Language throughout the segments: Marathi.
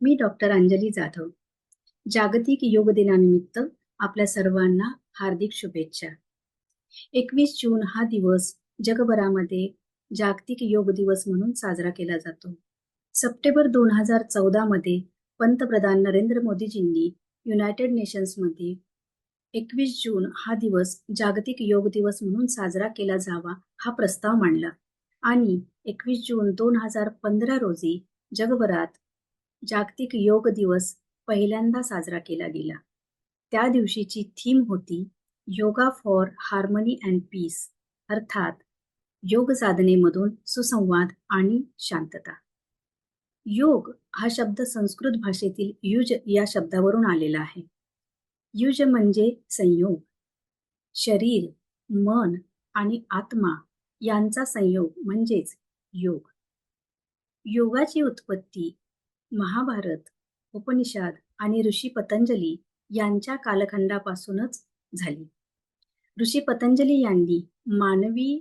मी डॉक्टर अंजली जाधव. जागतिक योग दिनानिमित्त आपल्या सर्वांना हार्दिक शुभेच्छा. एकवीस जून हा दिवस जगभरामध्ये जागतिक योग दिवस म्हणून साजरा केला जातो. सप्टेंबर दोन हजार चौदा मध्ये पंतप्रधान नरेंद्र मोदीजींनी युनायटेड नेशन्समध्ये एकवीस जून हा दिवस जागतिक योग दिवस म्हणून साजरा केला जावा हा प्रस्ताव मांडला. आणि एकवीस जून दोन हजार पंधरा रोजी जगभरात जागतिक योग दिवस पहिल्यांदा साजरा केला गेला. त्या दिवशीची थीम होती yoga for harmony and peace अर्थात योग साधनेमधून सुसंवाद आणि शांतता. योग हा शब्द संस्कृत भाषेतील युज या शब्दावरून आलेला आहे. युज म्हणजे संयोग. शरीर मन आणि आत्मा यांचा संयोग म्हणजेच योग. योगाची उत्पत्ती महाभारत उपनिषद आणि ऋषी पतंजली यांच्या कालखंडापासूनच झाली. ऋषी पतंजली यांनी मानवी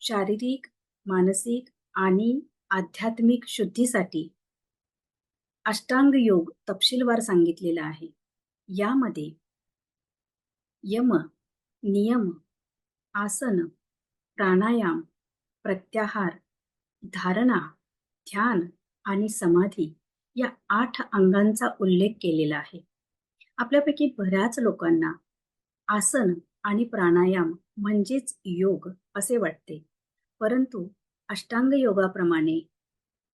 शारीरिक मानसिक आणि आध्यात्मिक शुद्धीसाठी अष्टांग योग तपशीलवार सांगितलेला आहे. यामध्ये यम नियम आसन प्राणायाम प्रत्याहार धारणा ध्यान आणि समाधी या आठ अंगांचा उल्लेख केलेला आहे. आपल्यापैकी बऱ्याच लोकांना आसन आणि प्राणायाम म्हणजेच योग असे वाटते. परंतु अष्टांग योगाप्रमाणे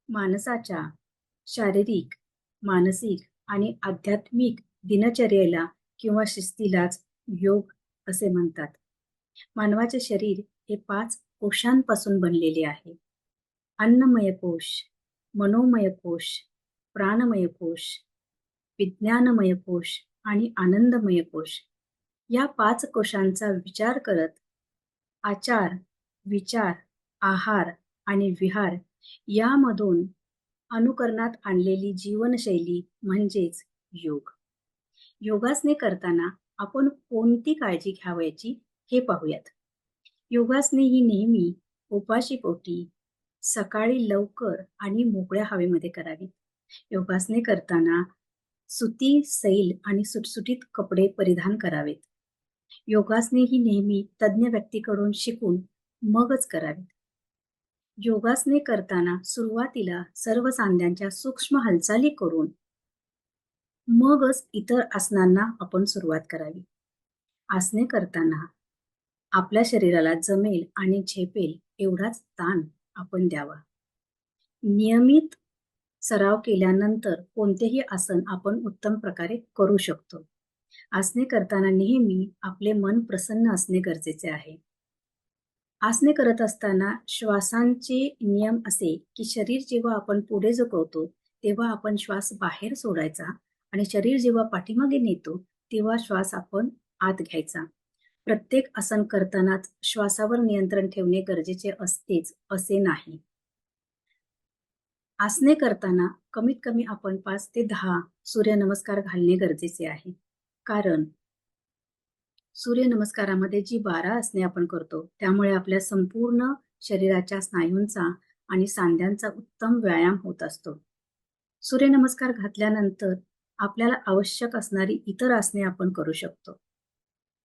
माणसाच्या शारीरिक मानसिक आणि आध्यात्मिक दिनचर्येला किंवा शिस्तीलाच योग असे म्हणतात. मानवाचे शरीर हे पाच कोशांपासून बनलेले आहे. अन्नमय कोश मनोमय कोश प्राणमय कोश विज्ञानमय कोश आणि आनंदमय कोश. या पाच कोशांचा विचार करत आचार विचार आहार आणि विहार यामधून अनुकरणात आणलेली जीवनशैली म्हणजेच योग. योगासने करताना आपण कोणती काळजी घ्यावयाची हे पाहूयात. योगासने ही नेहमी उपाशीपोटी सकाळी लवकर आणि मोकळ्या हवेमध्ये करावी. योगासने करताना सुती सैल आणि सुटसुटीत कपडे परिधान करावेत. योगासने ही नेहमी तज्ज्ञ व्यक्तीकडून शिकून मगच करावीत. योगासने करताना सुरुवातीला सर्व सांध्यांच्या सूक्ष्म हालचाली करून मगच इतर आसनांना आपण सुरुवात करावी. आसने करताना आपल्या शरीराला जमेल आणि झेपेल एवढाच ताण आपण द्यावा. नियमित सराव केल्यानंतर कोणतेही आसन आपण उत्तम प्रकारे करू शकतो. आसने करताना नेहमी आपले मन प्रसन्न असणे गरजेचे आहे. आसने करत असताना श्वासांचे नियम असे की शरीर जेव्हा आपण पुढे झुकवतो तेव्हा आपण श्वास बाहेर सोडायचा आणि शरीर जेव्हा पाठीमागे नेतो तेव्हा श्वास आपण आत घ्यायचा. प्रत्येक आसन करतानाच श्वासावर नियंत्रण ठेवणे गरजेचे असतेच असे नाही. आसने करताना कमीत कमी आपण पाच ते दहा सूर्यनमस्कार घालणे गरजेचे आहे. कारण सूर्यनमस्कारामध्ये जी बारा आसने आपण करतो त्यामुळे आपल्या संपूर्ण शरीराच्या स्नायूंचा आणि सांध्यांचा उत्तम व्यायाम होत असतो. सूर्यनमस्कार घातल्यानंतर आपल्याला आवश्यक असणारी इतर आसने आपण करू शकतो.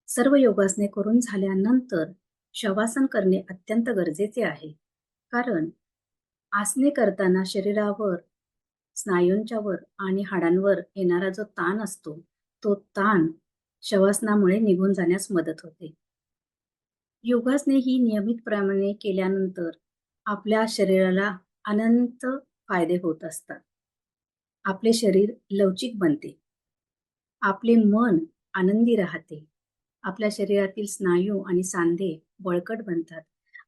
सर्व योगासने करून झाल्यानंतर शवासन करणे अत्यंत गरजेचे आहे. कारण आसने करताना शरीरावर स्नायूंच्या वर आणि हाडांवर येणारा जो ताण असतो तो ताण शवासनामुळे निघून जाण्यास मदत होते. योगासने ही नियमितप्रमाणे केल्यानंतर आपल्या शरीराला अनंत फायदे होत असतात. आपले शरीर लवचिक बनते. आपले मन आनंदी राहते. आपल्या शरीरातील स्नायू आणि सांधे बळकट बनतात.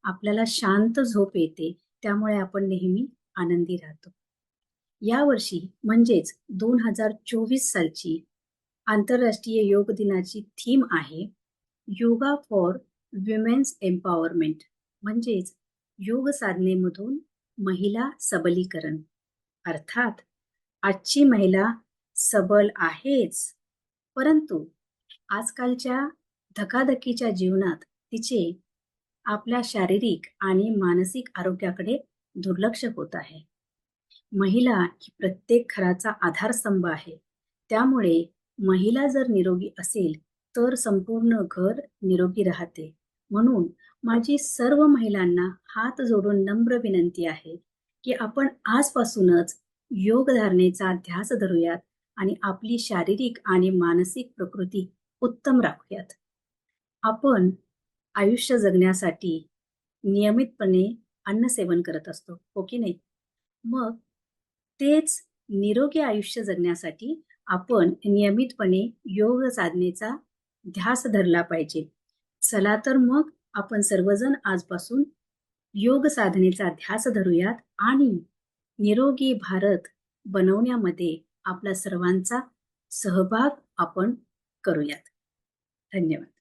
आपल्याला शांत झोप येते त्यामुळे आपण नेहमी आनंदी राहतो. यावर्षी म्हणजेच दोन हजार चोवीस सालची आंतरराष्ट्रीय योग दिनाची थीम आहे योगा फॉर विमेन्स एम्पॉवरमेंट म्हणजेच योग साधनेमधून महिला सबलीकरण. अर्थात आजची महिला सबल आहेच परंतु आजकालच्या धकाधकीच्या जीवनात तिचे आपल्या शारीरिक आणि मानसिक आरोग्याकडे दुर्लक्ष होत आहे. महिला ही प्रत्येक घराचा आधारस्तंभ आहे. त्यामुळे महिला जर निरोगी असेल तर संपूर्ण घर निरोगी राहते. म्हणून माझी सर्व महिलांना हात जोडून नम्र विनंती आहे की आपण आजपासूनच योगधारणेचा ध्यास धरूयात आणि आपली शारीरिक आणि मानसिक प्रकृती उत्तम राखूयात. आपण आयुष्य जगण्यासाठी नियमितपणे अन्न सेवन करत असतो हो की नाही? मग तेच निरोगी आयुष्य जगण्यासाठी आपण नियमितपणे योग साधनेचा ध्यास धरला पाहिजे. चला तर मग आपण सर्वजण आजपासून योग साधनेचा ध्यास धरूयात आणि निरोगी भारत बनवण्यामध्ये आपला सर्वांचा सहभाग आपण करूयात. धन्यवाद.